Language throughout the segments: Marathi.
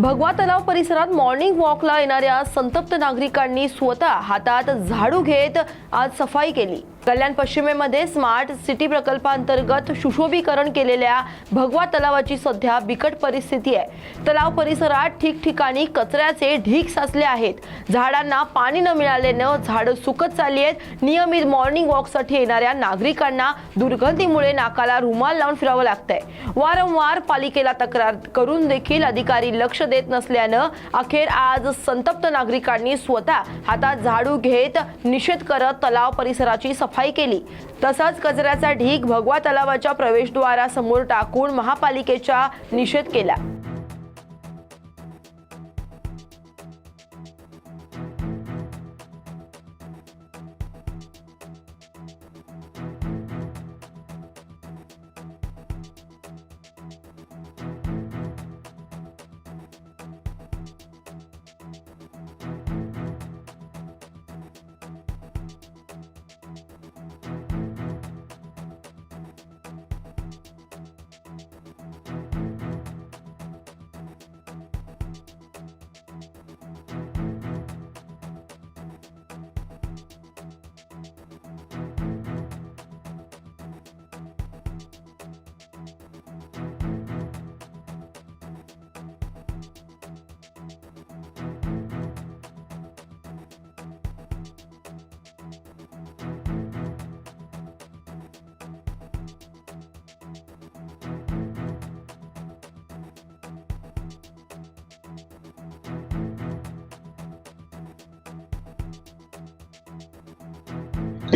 भगवा तलाव परिसरात मॉर्निंग वॉकला येणाऱ्या संतप्त नागरिकांनी स्वतः हातात झाडू घेत आज सफाई केली. कल्याण पश्चिमेमध्ये स्मार्ट सिटी प्रकल्पांतर्गत सुशोभीकरण केलेल्या भगवा तलावाची सध्या बिकट परिस्थिती आहे. तलाव परिसरात ठिकठिकाणी कचऱ्याचे ढीक साचले आहेत. झाडांना पाणी न मिळाल्यानं झाडं सुकत चालली आहेत. नियमित मॉर्निंग वॉकसाठी येणाऱ्या नागरिकांना दुर्गंधीमुळे नाकाला रुमाल लावून फिरावं लागतंय. वारंवार पालिकेला तक्रार करून देखील अधिकारी लक्ष देत नसल्यानं अखेर आज संतप्त नागरिकांनी स्वतः हातात झाडू घेत निषेध करत तलाव परिसराची सफाई केली. तसंच कचऱ्याचा ढीग भगवा तलावाच्या प्रवेशद्वारासमोर टाकून महापालिकेचा निषेध केला.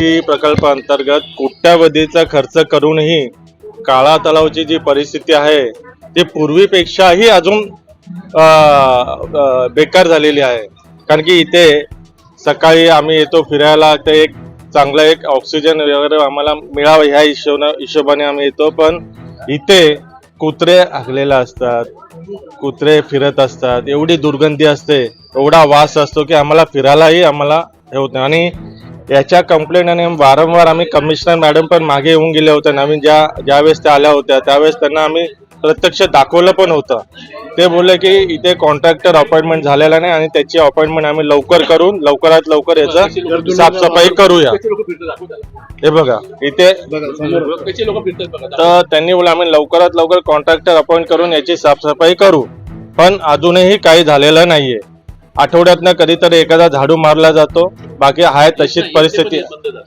टी प्रकल्प अंतर्गत कोट्यावधीचा खर्च करूनही काळा तलावची जी परिस्थिती आहे ती पूर्वीपेक्षाही अजून बेकार झालेली आहे. कारण की इथे सकाळी आम्ही येतो फिरायला ते एक चांगलं एक ऑक्सिजन वगैरे आम्हाला मिळावं ह्या हिशोबाने हिशोबाने आम्ही येतो. पण इथे कुत्रे हागलेले असतात कुत्रे फिरत असतात एवढी दुर्गंधी असते एवढा वास असतो की आम्हाला फिरायलाही आम्हाला हे होत नाही. आणि याच्या कंप्लेंट आणि वारंवार आम्ही कमिशनर मॅडम पण मागे येऊन गेल्या होत्या नवीन ज्या ज्यावेळेस त्या आल्या होत्या त्यावेळेस त्यांना आम्ही प्रत्यक्ष दाखवलं पण होतं. ते बोलले की इथे कॉन्ट्रॅक्टर अपॉइंटमेंट झालेला नाही आणि त्याची अपॉइंटमेंट आम्ही लवकर करून लवकरात लवकर याचं साफसफाई करूया. हे बघा इथे तर त्यांनी बोला आम्ही लवकरात लवकर कॉन्ट्रॅक्टर अपॉइंट करून याची साफसफाई करू. पण अजूनही काही झालेलं नाहीये. आठवड्यातनं कधीतरी एखादा झाडू मारला जातो. बाकी आहे तशीच परिस्थिती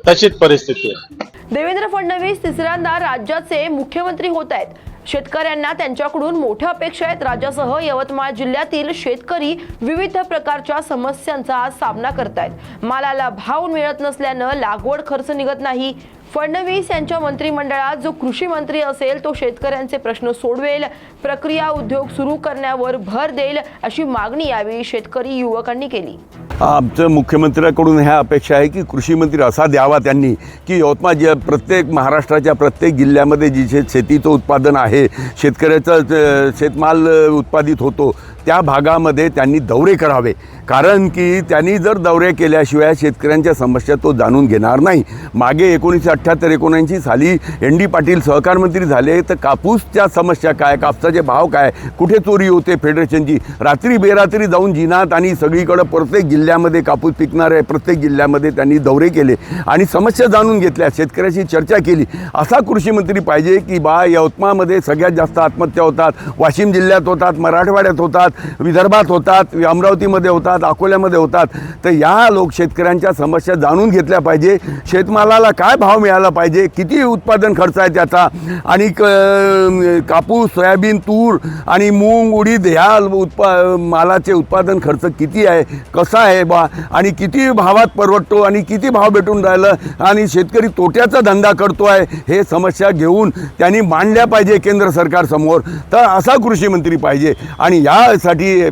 तशीच परिस्थिती आहे. देवेंद्र फडणवीस तिसऱ्यांदा राज्याचे मुख्यमंत्री होत आहेत. शेतकऱ्यांना त्यांच्याकडून मोठ्या अपेक्षा आहेत. राज्यासह यवतमाळ जिल्ह्यातील शेतकरी विविध प्रकारच्या समस्यांचा सामना करतायत. मालाला भाव मिळत नसल्यानं लागवड खर्च निघत नाही. फडणवीस यांच्या मंत्रिमंडळात जो कृषी मंत्री असेल तो शेतकऱ्यांचे प्रश्न सोडवेल प्रक्रिया उद्योग सुरू करण्यावर भर देईल अशी मागणी यावेळी शेतकरी युवकांनी केली. आमचं मुख्यमंत्र्याकडून ह्या अपेक्षा आहे की कृषी मंत्री असा द्यावा त्यांनी की यवतमाळ ज प्रत्येक महाराष्ट्राच्या प्रत्येक जिल्ह्यामध्ये जिथे शेतीचं उत्पादन आहे शेतकऱ्याचं शेतमाल उत्पादित होतो त्या भागामध्ये त्यांनी दौरे करावे. कारण की त्यांनी जर दौरे केल्याशिवाय शेतकऱ्यांच्या समस्या तो जाणून घेणार नाही. मागे एकोणीसशे अठ्ठ्याहत्तर एकोणऐंशी साली एन डी पाटील सहकार मंत्री झाले. तर कापूसच्या समस्या काय? कापसाचे भाव काय? कुठे चोरी होते फेडरेशनची? रात्री बेरात्री जाऊन जिनात आणि सगळीकडं प्रत्येक जिल्ह्यामध्ये कापूस पिकणार आहे. प्रत्येक जिल्ह्यामध्ये त्यांनी दौरे केले आणि समस्या जाणून घेतल्या. शेतकऱ्याशी चर्चा केली. असा कृषी मंत्री पाहिजे की बा यवतमाळमध्ये सगळ्यात जास्त आत्महत्या होतात. वाशिम जिल्ह्यात होतात मराठवाड्यात होतात विदर्भात होतात अमरावतीमध्ये होतात अकोल्यामध्ये होतात. तर या लोक शेतकऱ्यांच्या समस्या जाणून घेतल्या पाहिजे. शेतमालाला काय भाव मिळाला पाहिजे. किती उत्पादन खर्च आहे त्याचा? आणि क- कापूस सोयाबीन तूर आणि मूग उडीद ह्या उत्पा मालाचे उत्पादन खर्च किती आहे? कसा आहे बा? आणि किती भावात परवडतो? आणि किती भाव भेटून राहिलं? आणि शेतकरी तोट्याचा धंदा करतो आहे हे समस्या घेऊन त्यांनी मांडल्या पाहिजे केंद्र सरकारसमोर तर असा कृषी मंत्री पाहिजे. आणि यासाठी अ,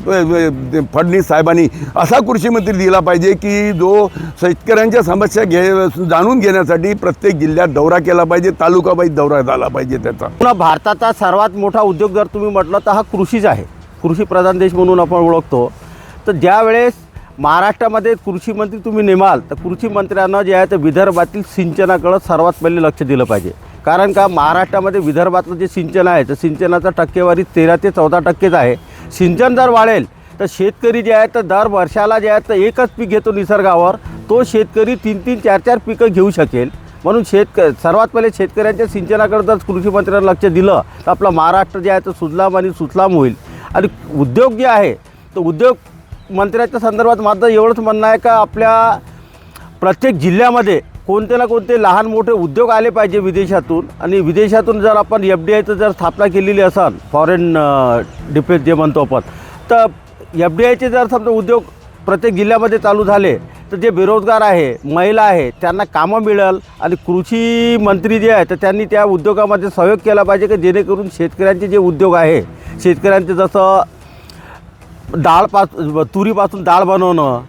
फडणवीस साहेबांनी असा कृषी मंत्री दिला पाहिजे की जो शेतकऱ्यांच्या समस्या घे जाणून घेण्यासाठी प्रत्येक जिल्ह्यात दौरा केला पाहिजे तालुकाबाई दौरा झाला पाहिजे त्याचा. पुन्हा भारताचा सर्वात मोठा उद्योग जर तुम्ही म्हटलं तर हा कृषीच आहे. कृषी प्रधान देश म्हणून आपण ओळखतो. तर ज्यावेळेस महाराष्ट्रामध्ये कृषी मंत्री तुम्ही नेमाल तर कृषी मंत्र्यांना जे आहे ते विदर्भातील सिंचनाकडं सर्वात पहिले लक्ष दिलं पाहिजे. कारण का महाराष्ट्रामध्ये विदर्भातलं जे सिंचन आहे तर सिंचनाचा टक्केवारी तेरा ते चौदा टक्केच आहे. सिंचन जर वाढेल तर शेतकरी जे आहे तर दर वर्षाला जे आहे तर एकच पीक घेतो निसर्गावर. तो शेतकरी तीन तीन चार चार पिकं घेऊ शकेल. म्हणून शेतक सर्वात पहिले शेतकऱ्यांच्या सिंचनाकडे जर कृषीमंत्र्यांना लक्ष दिलं. तर आपला महाराष्ट्र जे आहे तर सुजलाम आणि सुफलाम होईल. आणि उद्योग जे आहे तर उद्योग मंत्र्याच्या संदर्भात माझं एवढंच म्हणणं आहे का आपल्या प्रत्येक जिल्ह्यामध्ये कोणते ना कोणते लहान मोठे उद्योग आले पाहिजे विदेशातून. आणि विदेशातून जर आपण एफ डी आयचं जर स्थापना केलेली असाल फॉरेन डिफेन्स जे म्हणतो आपण तर एफ डी आयचे जर समजा उद्योग प्रत्येक जिल्ह्यामध्ये चालू झाले तर जे बेरोजगार आहे महिला आहे त्यांना कामं मिळेल आणि कृषी मंत्री जे आहे तर त्यांनी त्या उद्योगामध्ये सहयोग केला पाहिजे की जेणेकरून शेतकऱ्यांचे जे उद्योग आहे शेतकऱ्यांचे जसं डाळपासून तुरीपासून डाळ बनवणं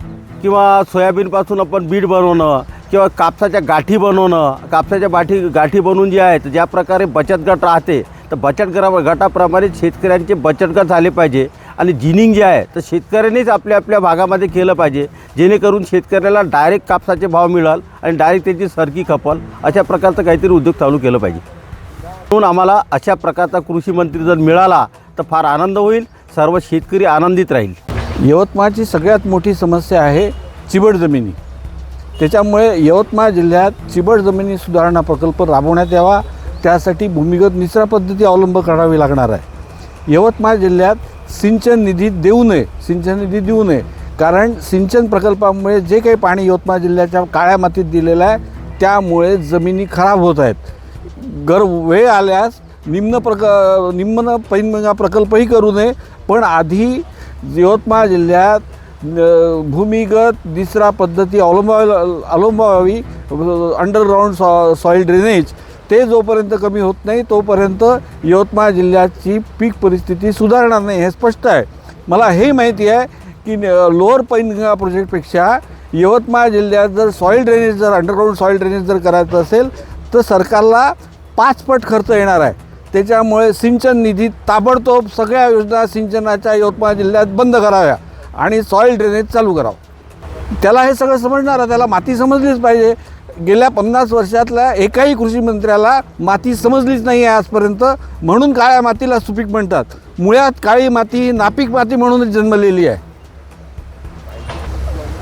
किंवा सोयाबीनपासून आपण बीट बनवणं किंवा कापसाच्या गाठी बनवणं कापसाच्या बाठी गाठी बनवून जे आहे तर ज्या प्रकारे बचत गट राहते तर बचत गटा गटाप्रमाणे शेतकऱ्यांचे बचत गट झाले पाहिजे. आणि जिनिंग जे आहे तर शेतकऱ्यांनीच आपल्या आपल्या भागामध्ये केलं पाहिजे. जेणेकरून शेतकऱ्याला डायरेक्ट कापसाचे भाव मिळाल आणि डायरेक्ट त्याची सरकी खपल. अशा प्रकारचं काहीतरी उद्योग चालू केलं पाहिजे. म्हणून आम्हाला अशा प्रकारचा कृषी मंत्री जर मिळाला तर फार आनंद होईल. सर्व शेतकरी आनंदित राहील. यवतमाळची सगळ्यात मोठी समस्या आहे चिबड जमिनी. त्याच्यामुळे यवतमाळ जिल्ह्यात चिबड जमिनी सुधारणा प्रकल्प राबवण्यात यावा. त्यासाठी भूमिगत निचरा पद्धती अवलंब करावी लागणार आहे. यवतमाळ जिल्ह्यात सिंचन निधी देऊ नये सिंचन निधी देऊ नये. कारण सिंचन प्रकल्पामुळे जे काही पाणी यवतमाळ जिल्ह्याच्या काळ्या मातीत दिलेलं आहे त्यामुळे जमिनी खराब होत आहेत. गर वेळ आल्यास निम्न प्रक निम्न पैनगंगा प्रकल्पही करू नये पण आधी यवतमाळ जिल्ह्यात भूमिगत निचरा पद्धती अवलंबावी अवलंबावी अंडरग्राऊंड सॉ सॉईल ड्रेनेज ते जोपर्यंत कमी होत नाही तोपर्यंत यवतमाळ जिल्ह्याची पीक परिस्थिती सुधारणार नाही हे स्पष्ट आहे. मला हे माहिती आहे की लोअर पैनगंगा प्रोजेक्टपेक्षा यवतमाळ जिल्ह्यात जर सॉईल ड्रेनेज जर अंडरग्राऊंड सॉईल ड्रेनेज जर करायचं असेल तर सरकारला पाचपट खर्च येणार आहे. त्याच्यामुळे सिंचन निधी ताबडतोब सगळ्या योजना सिंचनाच्या यवतमाळ जिल्ह्यात बंद कराव्या आणि सॉईल ड्रेनेज चालू करावं. त्याला हे सगळं समजणार आहे त्याला माती समजलीच पाहिजे. गेल्या पन्नास वर्षातल्या एकाही कृषी मंत्र्याला माती समजलीच नाही आहे आजपर्यंत. म्हणून काळ्या मातीला सुपीक म्हणतात. मुळात काळी माती नापीक माती म्हणूनच जन्मलेली आहे.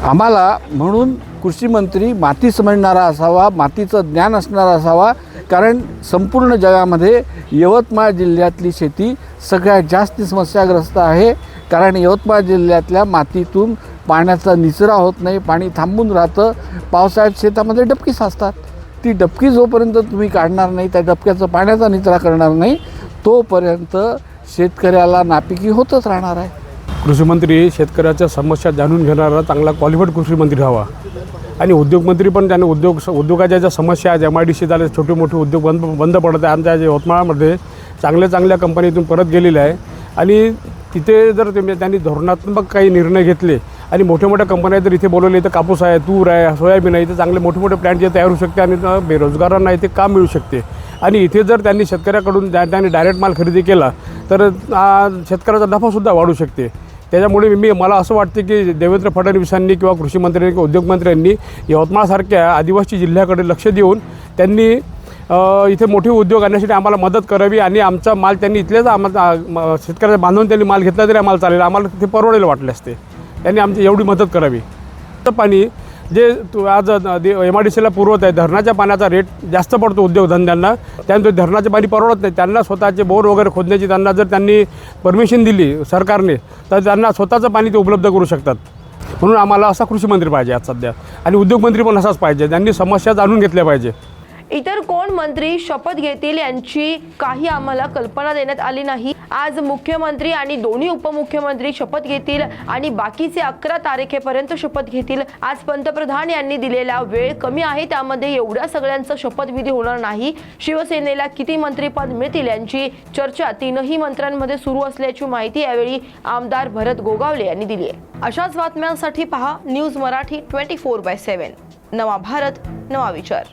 आम्हाला म्हणून कृषी मंत्री माती समजणारा असावा मातीचं ज्ञान असणारा असावा कारण संपूर्ण जगामध्ये यवतमाळ जिल्ह्यातली शेती सगळ्यात जास्त समस्याग्रस्त आहे. कारण यवतमाळ जिल्ह्यातल्या मातीतून पाण्याचा निचरा होत नाही पाणी थांबून राहतं. पावसाळ्यात शेतामध्ये डबकी साचतात. ती डबकी जोपर्यंत तुम्ही काढणार नाही त्या डबक्याचा पाण्याचा निचरा करणार नाही तोपर्यंत शेतकऱ्याला नापिकी होतच राहणार आहे. कृषीमंत्री शेतकऱ्याच्या समस्या जाणून घेणारा चांगला क्वालिफाईड कृषीमंत्री हवा. आणि उद्योगमंत्री पण त्याने उद्योग उद्योगाच्या ज्या समस्या आहेत एम आय डी सी झाले छोटे मोठे उद्योग बंद बंद पडत आहे आमच्या जे यवतमाळमध्ये चांगल्या चांगल्या कंपनीतून परत गेलेल्या आहे. आणि तिथे जर ते त्यांनी धोरणात्मक काही निर्णय घेतले आणि मोठ्या मोठ्या कंपन्या जर इथे बोलवले तर कापूस आहे तूर आहे सोयाबीन आहे इथे चांगले मोठे मोठे प्लॅन्ट जे तयार होऊ शकते आणि बेरोजगारांना इथे काम मिळू शकते. आणि इथे जर त्यांनी शेतकऱ्याकडून त्यांनी डायरेक्ट माल खरेदी केला तर शेतकऱ्याचा नफासुद्धा वाढू शकते. त्याच्यामुळे मी मला असं वाटते की देवेंद्र फडणवीसांनी किंवा कृषीमंत्र्यांनी किंवा उद्योगमंत्र्यांनी यवतमाळसारख्या आदिवासी जिल्ह्याकडे लक्ष देऊन त्यांनी इथे मोठे उद्योग आणण्यासाठी आम्हाला मदत करावी आणि आमचा माल त्यांनी इथलेच आम्हाला शेतकऱ्याचा बांधून त्यांनी माल घेतला तरी आम्हाला चालेल. आम्हाला ते परवडेल वाटले असते त्यांनी आमची एवढी मदत करावी. तर पाणी जे तू आज एम आय डी सीला पुरवत आहे धरणाच्या पाण्याचा रेट जास्त पडतो उद्योगधंद्यांना. त्यानंतर धरणाचे पाणी परवडत नाही. त्यांना स्वतःचे बोर वगैरे खोदण्याची त्यांना जर त्यांनी परमिशन दिली सरकारने तर त्यांना स्वतःचं पाणी ते उपलब्ध करू शकतात. म्हणून आम्हाला असा कृषी मंत्री पाहिजे आज सध्या. आणि उद्योगमंत्री पण असाच पाहिजे. त्यांनी समस्या जाणून घेतल्या पाहिजे. इतर कोण मंत्री शपथ घेतील यांची काही आम्हाला कल्पना देण्यात आली नाही. आज मुख्यमंत्री आणि दोन्ही उपमुख्यमंत्री शपथ घेतील आणि बाकीचे अकरा तारखेपर्यंत शपथ घेतील. आज पंतप्रधान यांनी दिलेला वेळ कमी आहे त्यामध्ये एवढ्या सगळ्यांचं शपथविधी होणार नाही. शिवसेनेला किती मंत्रीपद मिळतील यांची चर्चा तीनही मंत्र्यांमध्ये सुरू असल्याची माहिती यावेळी आमदार भरत गोगावले यांनी दिली आहे. अशाच बातम्यांसाठी पहा news Marathi twenty four by seven. नवा भारत नवा विचार.